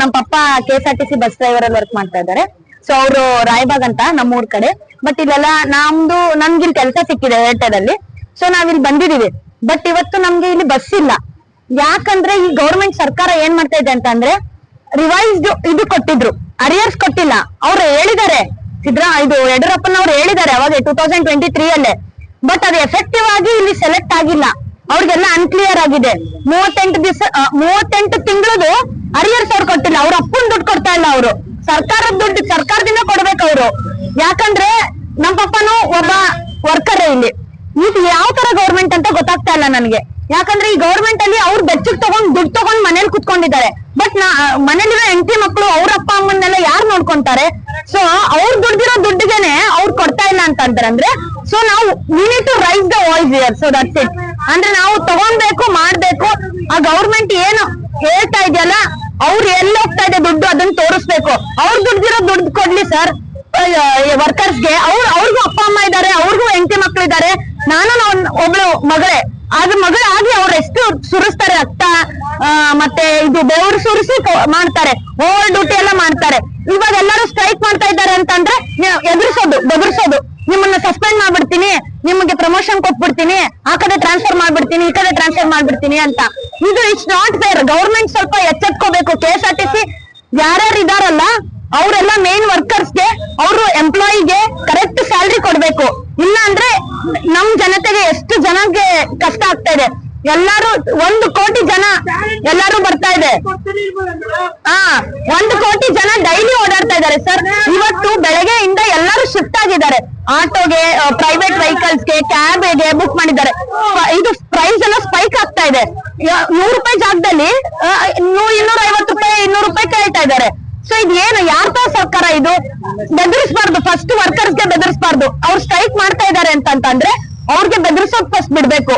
ನಮ್ ಪಪ್ಪ K S R T C bus driver ಅಲ್ಲಿ work ಮಾಡ್ತಾ ಇದ್ದಾರೆ. ಸೊ ಅವರು ರಾಯಬಾಗ್ ಅಂತ ನಮ್ಮೂರ್ ಕಡೆ. ಬಟ್ ಇಲ್ಲೆಲ್ಲ ನಮ್ದು ನಮ್ಗೆ ಇಲ್ಲಿ ಕೆಲಸ ಸಿಕ್ಕಿದೆ ಏರ್ಟೆಲ್ ಅಲ್ಲಿ ಸೊ ನಾವ್ ಇಲ್ಲಿ ಬಂದಿದೀವಿ ಬಟ್ ಇವತ್ತು ನಮ್ಗೆ ಇಲ್ಲಿ ಬಸ್ ಇಲ್ಲ. ಯಾಕಂದ್ರೆ ಈ ಗೌರ್ಮೆಂಟ್ ಸರ್ಕಾರ ಏನ್ ಮಾಡ್ತಾ ಇದೆ ಅಂತಂದ್ರೆ ರಿವೈಸ್ಡ್ ಇದು ಕೊಟ್ಟಿದ್ರು. ಅರಿಯರ್ಸ್ ಕೊಟ್ಟಿಲ್ಲ. ಅವ್ರು ಹೇಳಿದ್ದಾರೆ. ಸಿದ್ರ, ಇದು ಯಡಿಯೂರಪ್ಪನವ್ರು ಹೇಳಿದ್ದಾರೆ ಅವಾಗ ಟೂ ತೌಸಂಡ್ ಟ್ವೆಂಟಿ ತ್ರೀ ಅಲ್ಲೇ. ಬಟ್ ಅದು ಎಫೆಕ್ಟಿವ್ ಆಗಿ ಇಲ್ಲಿ ಸೆಲೆಕ್ಟ್ ಆಗಿಲ್ಲ. ಅವ್ರಿಗೆಲ್ಲ ಅನ್ಕ್ಲಿಯರ್ ಆಗಿದೆ. ಮೂವತ್ತೆಂಟು ದಿವಸ ಮೂವತ್ತೆಂಟು ತಿಂಗಳದು ಅರಿಯರ್ಸ್ ಅವ್ರು ಕೊಟ್ಟಿಲ್ಲ, ಅವ್ರ ಅಪ್ಪನ್ ದುಡ್ಡು ಕೊಡ್ತಾ ಇಲ್ಲ ಅವರು. ಸರ್ಕಾರದ ದುಡ್ಡು ಸರ್ಕಾರದಿಂದ ಕೊಡ್ಬೇಕು ಅವರು. ಯಾಕಂದ್ರೆ ನಮ್ ಪಪ್ಪನು ಒಬ್ಬ ವರ್ಕರ್ ಇಲ್ಲಿ. ಇದು ಯಾವ ತರ ಗೌರ್ಮೆಂಟ್ ಅಂತ ಗೊತ್ತಾಗ್ತಾ ಇಲ್ಲ ನನ್ಗೆ. ಯಾಕಂದ್ರೆ ಈ ಗೌರ್ಮೆಂಟ್ ಅಲ್ಲಿ ಅವ್ರು ಬೆಚ್ಚಗ್ ತಗೊಂಡ್ ದುಡ್ಡು ತಗೊಂಡ್ ಮನೇಲಿ ಕುತ್ಕೊಂಡಿದ್ದಾರೆ. ಬಟ್ ನಾ ಮನೇಲಿರೋ ಹೆಂಡತಿ ಮಕ್ಕಳು ಅವ್ರ ಅಪ್ಪ ಅಮ್ಮನ್ನೆಲ್ಲ ಯಾರು ನೋಡ್ಕೊಂತಾರೆ? ಸೊ ಅವ್ರು ದುಡ್ಡಿರೋ ದುಡ್ಡಿಗೆನೆ ಅವ್ರು ಕೊಡ್ತಾ ಇಲ್ಲ ಅಂತ ಅಂತಾರೆ ಅಂದ್ರೆ ಸೊ ನಾವು to raise the voice ear so that's it ಅಂದ್ರೆ ನಾವು ತಗೊಂಡ್ಬೇಕು, ಮಾಡ್ಬೇಕು ಆ ಗೌರ್ಮೆಂಟ್ ಏನು ಹೇಳ್ತಾ ಇದೆಯಲ್ಲ ಅವ್ರು ಎಲ್ಲಿ ಹೋಗ್ತಾ ಇದೆ ದುಡ್ಡು ಅದನ್ನ ತೋರಿಸ್ಬೇಕು. ಅವ್ರು ದುಡ್ದಿರೋ ದುಡ್ಡು ಕೊಡ್ಲಿ ಸರ್. ವರ್ಕರ್ಸ್ಗೆ ಅವ್ರ ಅವ್ರಿಗೂ ಅಪ್ಪ ಅಮ್ಮ ಇದಾರೆ ಅವ್ರಿಗೂ ಹೆಂಡತಿ ಮಕ್ಳು ಇದಾರೆ. ನಾನು ಒಬ್ಳು ಮಗಳೇ. ಆದ್ರೆ ಮಗಳಾಗಿ ಅವ್ರು ಎಷ್ಟು ಸುರಿಸ್ತಾರೆ ಆ, ಮತ್ತೆ ಇದು ಬೆವರು ಸುರಿಸಿ ಮಾಡ್ತಾರೆ. ಓವರ್ ಡ್ಯೂಟಿ ಎಲ್ಲ ಮಾಡ್ತಾರೆ. ಇವಾಗ ಎಲ್ಲರೂ ಸ್ಟ್ರೈಕ್ ಮಾಡ್ತಾ ಇದ್ದಾರೆ ಅಂತಂದ್ರೆ ಎದುರಿಸೋದು ಬೆದರ್ಸೋದು. ನಿಮ್ಮನ್ನ ಸಸ್ಪೆಂಡ್ ಮಾಡ್ಬಿಡ್ತೀನಿ. ನಿಮಗೆ ಪ್ರಮೋಷನ್ ಕೊಟ್ಬಿಡ್ತೀನಿ. ಆ ಕಡೆ ಟ್ರಾನ್ಸ್ಫರ್ ಮಾಡ್ಬಿಡ್ತೀನಿ ಈ ಕಡೆ ಟ್ರಾನ್ಸ್ಫರ್ ಮಾಡ್ಬಿಡ್ತೀನಿ ಅಂತ. ಇದು ಇಟ್ಸ್ ನಾಟ್ ಫೇರ್ ಗೌರ್ಮೆಂಟ್ ಸ್ವಲ್ಪ ಎಚ್ಚೆತ್ಕೋಬೇಕು K S R T C ಯಾರ್ಯಾರು ಇದಾರಲ್ಲ ಅವರೆಲ್ಲ ಮೇನ್ ವರ್ಕರ್ಸ್ಗೆ ಅವರು ಎಂಪ್ಲಾಯಿಗೆ ಕರೆಕ್ಟ್ ಸ್ಯಾಲ್ರಿ ಕೊಡ್ಬೇಕು. ಇಲ್ಲ ಅಂದ್ರೆ ನಮ್ ಜನತೆಗೆ ಎಷ್ಟು ಜನಕ್ಕೆ ಕಷ್ಟ ಆಗ್ತಾ ಇದೆ. ಎಲ್ಲಾರು ಒಂದು ಕೋಟಿ ಜನ ಎಲ್ಲಾರು ಬರ್ತಾ ಇದೆ. ಹಾ ಒಂದು ಕೋಟಿ ಜನ ಡೈಲಿ ಓಡಾಡ್ತಾ ಇದ್ದಾರೆ ಸರ್ ಇವತ್ತು ಬೆಳಗ್ಗೆಯಿಂದ ಎಲ್ಲಾರು ಶಿಫ್ಟ್ ಆಗಿದ್ದಾರೆ. ಆಟೋಗೆ ಪ್ರೈವೇಟ್ ವೆಹಿಕಲ್ಸ್ಗೆ ಕ್ಯಾಬ್ಗೆ ಬುಕ್ ಮಾಡಿದ್ದಾರೆ. ಇದು ಪ್ರೈಸ್ ಎಲ್ಲ ಸ್ಪೈಕ್ ಆಗ್ತಾ ಇದೆ. ನೂರು ರೂಪಾಯಿ ಜಾಗದಲ್ಲಿ ಇನ್ನೂರ ಐವತ್ತು ರೂಪಾಯಿ, ಇನ್ನೂರು ರೂಪಾಯಿ ಕೇಳ್ತಾ ಇದ್ದಾರೆ. ಇದು ಏನು? ಯಾರ್ದೋ ಸರ್ಕಾರ ಇದು? ಬೆದರಿಸಬಾರ್ದು ಫಸ್ಟ್ ವರ್ಕರ್ಸ್ಗೆ ಬೆದರಿಸಬಾರ್ದು. ಅವ್ರು ಸ್ಟ್ರೈಕ್ ಮಾಡ್ತಾ ಇದ್ದಾರೆ ಅಂತಂತಂದ್ರೆ ಅವ್ರಿಗೆ ಬೆದರಿಸೋದ್ ಫಸ್ಟ್ ಬಿಡ್ಬೇಕು.